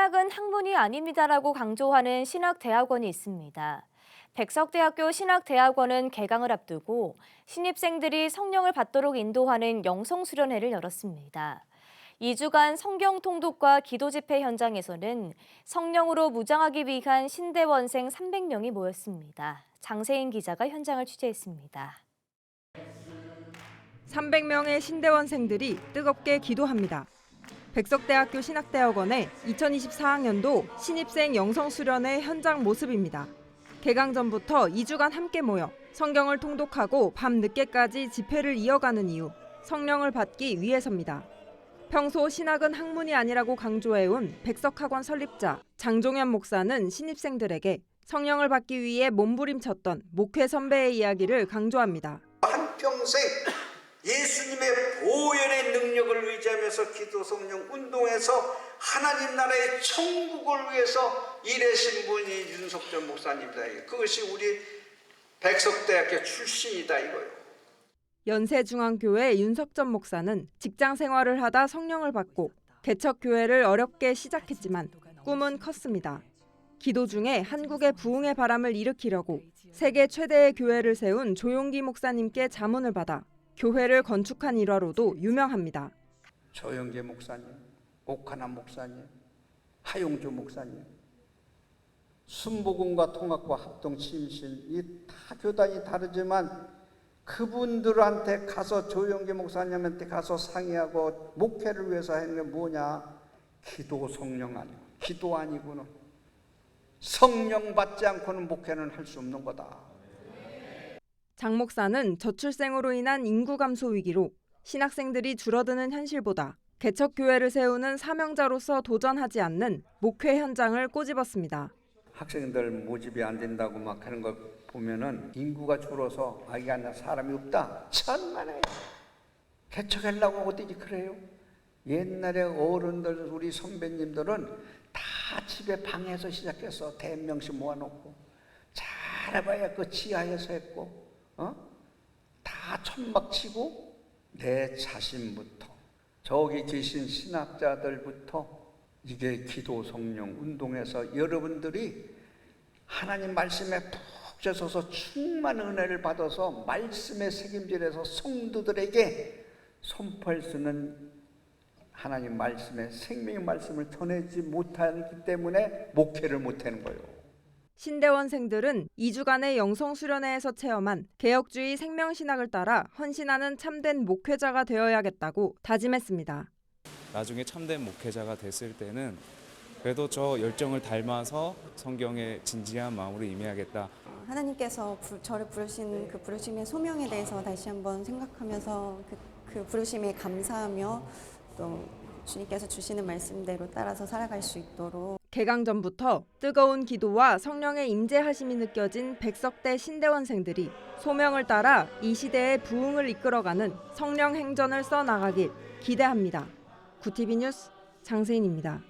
신학은 학문이 아닙니다라고 강조하는 신학대학원이 있습니다. 백석대학교 신학대학원은 개강을 앞두고 신입생들이 성령을 받도록 인도하는 영성수련회를 열었습니다. 2주간 성경 통독과 기도 집회 현장에서는 성령으로 무장하기 위한 신대원생 300명이 모였습니다. 장세인 기자가 현장을 취재했습니다. 300명의 신대원생들이 뜨겁게 기도합니다. 백석대학교 신학대학원의 2024학년도 신입생 영성 수련회 현장 모습입니다. 개강 전부터 2주간 함께 모여 성경을 통독하고 밤 늦게까지 집회를 이어가는 이유, 성령을 받기 위해서입니다. 평소 신학은 학문이 아니라고 강조해온 백석학원 설립자 장종현 목사는 신입생들에게 성령을 받기 위해 몸부림쳤던 목회 선배의 이야기를 강조합니다. 한평생 예수님의 보혈의 능력을 의지하면서 기도 성령 운동에서 하나님 나라의 천국을 위해서 일하신 분이 윤석열 목사님이다. 그것이 우리 백석대학교 출신이다 이거요. 연세중앙교회 윤석전 목사는 직장 생활을 하다 성령을 받고 개척교회를 어렵게 시작했지만 꿈은 컸습니다. 기도 중에 한국의 부흥의 바람을 일으키려고 세계 최대의 교회를 세운 조용기 목사님께 자문을 받아 교회를 건축한 일화로도 유명합니다. 조영재 목사님, 옥하남 목사님, 하용주 목사님, 순복음과 통합과 합동 침신 이 다 교단이 다르지만 그분들한테 가서 조영재 목사님한테 가서 상의하고 목회를 위해서 하는 게 뭐냐? 기도 성령 아니고 기도 아니고는 성령 받지 않고는 목회는 할 수 없는 거다. 장 목사는 저출생으로 인한 인구 감소 위기로 신학생들이 줄어드는 현실보다 개척교회를 세우는 사명자로서 도전하지 않는 목회 현장을 꼬집었습니다. 학생들 모집이 안 된다고 막 하는 거 보면은 인구가 줄어서 아기가 나 사람이 없다. 천만에 개척하려고 어디지 그래요? 옛날에 어른들 우리 선배님들은 다 집에 방에서 시작해서 대명씩 모아놓고 잘해봐야 그 지하에서 했고 어? 다 천막 치고 내 자신부터 저기 계신 신학자들부터 이게 기도 성령 운동에서 여러분들이 하나님 말씀에 푹 젖어서 충만한 은혜를 받아서 말씀의 책임질에서 성도들에게 선포할 수는 하나님 말씀의 생명의 말씀을 전하지 못하기 때문에 목회를 못하는 거예요. 신대원생들은 2주간의 영성수련회에서 체험한 개혁주의 생명신학을 따라 헌신하는 참된 목회자가 되어야겠다고 다짐했습니다. 나중에 참된 목회자가 됐을 때는 그래도 저 열정을 닮아서 성경에 진지한 마음으로 임해야겠다. 하나님께서 부- 저를 부르신 그 부르심의 소명에 대해서 다시 한번 생각하면서 그, 그 부르심에 감사하며 또 주님께서 주시는 말씀대로 따라서 살아갈 수 있도록 개강 전부터 뜨거운 기도와 성령의 임재하심이 느껴진 백석대 신대원생들이 소명을 따라 이 시대의 부흥을 이끌어가는 성령 행전을 써나가길 기대합니다. 구티비 뉴스 장세인입니다.